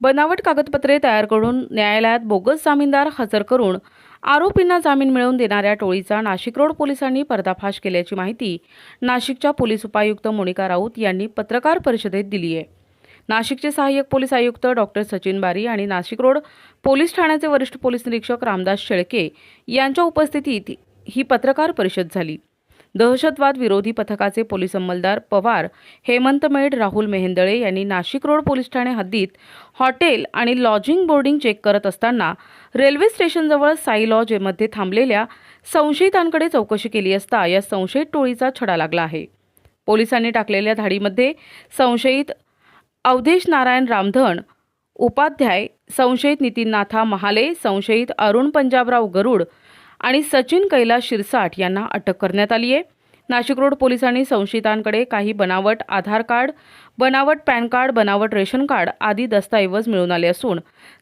बनावट कागदपत्रे तयार करून न्यायालयात बोगस जामीनदार हजर करून आरोपींना जामीन मिळवून देणाऱ्या टोळीचा नाशिक रोड पोलिसांनी पर्दाफाश केल्याची माहिती नाशिकच्या पोलीस उपायुक्त मोनिका राऊत यांनी पत्रकार परिषदेत दिली आहे. नाशिकचे सहाय्यक पोलीस आयुक्त डॉक्टर सचिन बारी आणि नाशिक रोड पोलीस ठाण्याचे वरिष्ठ पोलीस निरीक्षक रामदास शेळके यांच्या उपस्थितीत ही पत्रकार परिषद झाली. दहशतवाद विरोधी पथकाचे पोलीस अंमलदार पवार हेमंत मेड राहुल मेहेंदळे यांनी नाशिक रोड पोलीस ठाणे हद्दीत हॉटेल आणि लॉजिंग बोर्डिंग चेक करत असताना रेल्वे स्टेशनजवळ साई लॉजमध्ये थांबलेल्या संशयितांकडे चौकशी केली असता या संशयित टोळीचा छडा लागला आहे. पोलिसांनी टाकलेल्या धाडीमध्ये संशयित अवधेश नारायण रामधन उपाध्याय संशयित नितीन नाथा महाले संशयित अरुण पंजाबराव गरुड आणि सचिन कैलास शिरसाट यांना अटक करण्यात आली आहे. नाशिक रोड पोलिसांनी संशयितांकडे काही बनावट आधार कार्ड बनावट पॅन कार्ड बनावट रेशन कार्ड आदी दस्तऐवज मिळून आले असून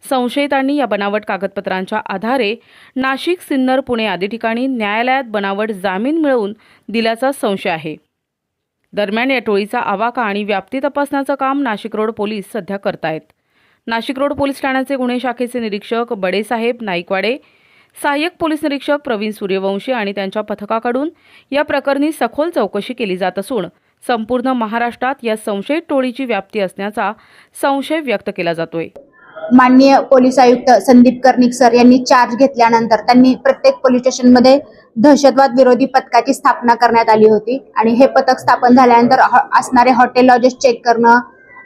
संशयितांनी या बनावट कागदपत्रांच्या आधारे नाशिक सिन्नर पुणे आदी ठिकाणी न्यायालयात बनावट जामीन मिळवून दिल्याचा संशय आहे. दरम्यान या टोळीचा आवाका आणि व्याप्ती तपासण्याचं काम नाशिक रोड पोलीस सध्या करतायत. नाशिक रोड पोलीस ठाण्याचे गुन्हे शाखेचे निरीक्षक बडेसाहेब नाईकवाडे सहाय्यक पोलीस निरीक्षक प्रवीण सूर्यवंशी आणि त्यांच्या पथकाकडून या प्रकरणी सखोल चौकशी केली जात असून संपूर्ण महाराष्ट्रात या संशयित टोळीची व्याप्ती असण्याचा संशय व्यक्त केला जातोय. माननीय पोलीस आयुक्त संदीप कर्णिक सर यांनी चार्ज घेतल्यानंतर त्यांनी प्रत्येक पोलीस स्टेशनमध्ये दहशतवाद विरोधी पथकाची स्थापना करण्यात आली होती. आणि हे पथक स्थापन झाल्यानंतर हॉ- असणारे हॉटेल लॉजेस चेक करणं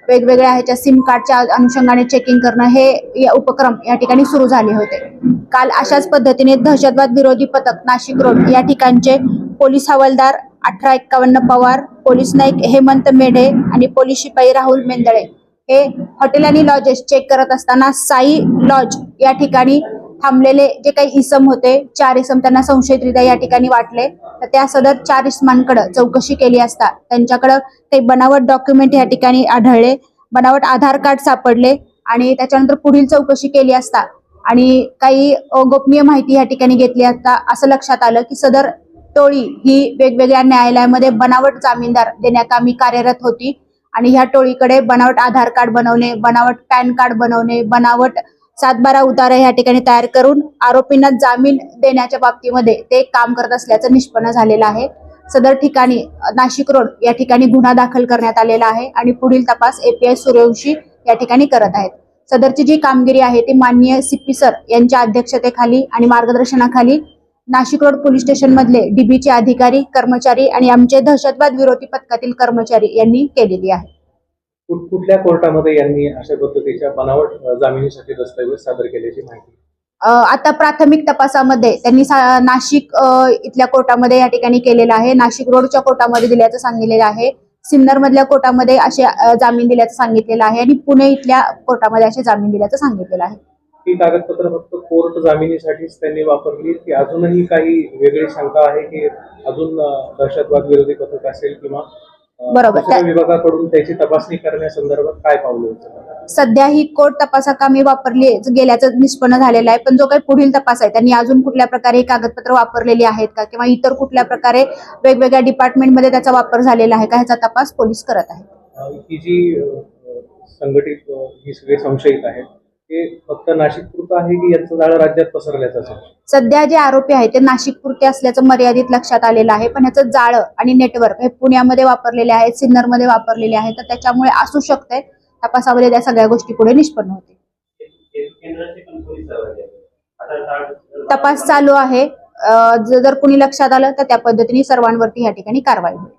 वेगवेगळ्या ह्याच्या सिम कार्डच्या अनुषंगाने चेकिंग करणं हे या उपक्रम या ठिकाणी सुरू झाले होते. काल अशाच पद्धतीने दहशतवाद विरोधी पथक नाशिक रोड या ठिकाणचे पोलीस हवालदार अठरा एक्कावन्न पवार पोलीस नाईक हेमंत मेढे आणि पोलीस शिपाई राहुल मेंदळे हे हॉटेल आणि लॉजेस चेक करत असताना साई लॉज या ठिकाणी थांबलेले जे काही इसम होते चार इसम त्यांना संशयितरित्या या ठिकाणी वाटले. तर त्या सदर चार इसमांकडे चौकशी केली असता त्यांच्याकडं ते बनावट डॉक्युमेंट या ठिकाणी आढळले बनावट आधार कार्ड सापडले आणि त्याच्यानंतर पुढील चौकशी केली असता आणि काही गोपनीय माहिती या ठिकाणी घेतली असता असं लक्षात आलं की सदर टोळी ही वेगवेगळ्या न्यायालयामध्ये बनावट जामीनदार देण्याकामी कार्यरत होती. आणि ह्या टोळीकडे बनावट आधार कार्ड बनवणे बनावट पॅन कार्ड बनवणे बनावट सातबारा उतारा ह्या ठिकाणी तयार करून आरोपींना जामीन देण्याच्या बाबतीमध्ये ते काम करत असल्याचं निष्पन्न झालेलं आहे. सदर ठिकाणी नाशिक रोड या ठिकाणी गुन्हा दाखल करण्यात आलेला आहे आणि पुढील तपास एपीआय सूर्यवंशी या ठिकाणी करत आहेत. सदरची जी कामगिरी आहे ती माननीय सीपी सर यांच्या अध्यक्षतेखाली आणि मार्गदर्शनाखाली नाशिक रोड पोलीस स्टेशन मधले डीबीचे अधिकारी कर्मचारी आणि आमचे दहशतवाद विरोधी पथकातील कर्मचारी यांनी केलेली आहे. कुठ- कुठल्या कोर्टामध्ये यांनी अशा पद्धतीच्या बनावट जामिनीसाठी दस्तऐवज सादर केल्याची माहिती? आता प्राथमिक तपासामध्ये त्यांनी नाशिक इथल्या कोर्टामध्ये या ठिकाणी केलेलं आहे. नाशिक रोडच्या कोर्टामध्ये दिल्याचं सांगितलेलं आहे. सिन्नर मधल्या कोर्टामध्ये असे जामीन दिल्याचं सांगितलेलं आहे आणि पुणे इथल्या कोर्टामध्ये असे जामीन दिल्याचं सांगितलेलं आहे. ही कागदपत्र फक्त कोर्ट जामिनीसाठीच त्यांनी वापरली की अजूनही काही वेगळी शंका आहे की अजून दहशतवाद विरोधी पथक असेल किंवा बरोबर. दुसऱ्या विभागाकडून त्याची तपासणी करण्यासंदर्भात काय पावलं? सध्या ही कोर्ट तपासाकामी वापरली गेल्याचं निष्पन्न झालेलं आहे. पण जो काही पुढील तपास आहे त्यांनी अजून कुठल्या प्रकारे कागदपत्र वापरलेली आहेत का? किंवा इतर कुठल्या प्रकारे वेगवेगळ्या डिपार्टमेंटमध्ये त्याचा वापर झालेला आहे का? ह्याचा तपास पोलीस करत आहेत. ही जी संघटित ही सगळे संशयित आहेत हे फक्त नाशिक पुरतं आहे की यांचं जाळं राज्यात पसरल्याचं सध्या जे आरोपी आहेत ते नाशिक पुरते असल्याचं मर्यादित लक्षात आलेलं आहे. पण ह्याचं जाळं आणि नेटवर्क हे पुण्यामध्ये वापरलेले आहेत सिन्नरमध्ये वापरलेले आहेत. तर त्याच्यामुळे असू शकते तपासामध्ये त्या सगळ्या गोष्टी पुढे निष्पन्न होते तपास चालू आहे. जर कुणी लक्षात आलं तर त्या पद्धतीने सर्वांवरती या ठिकाणी कारवाई होईल.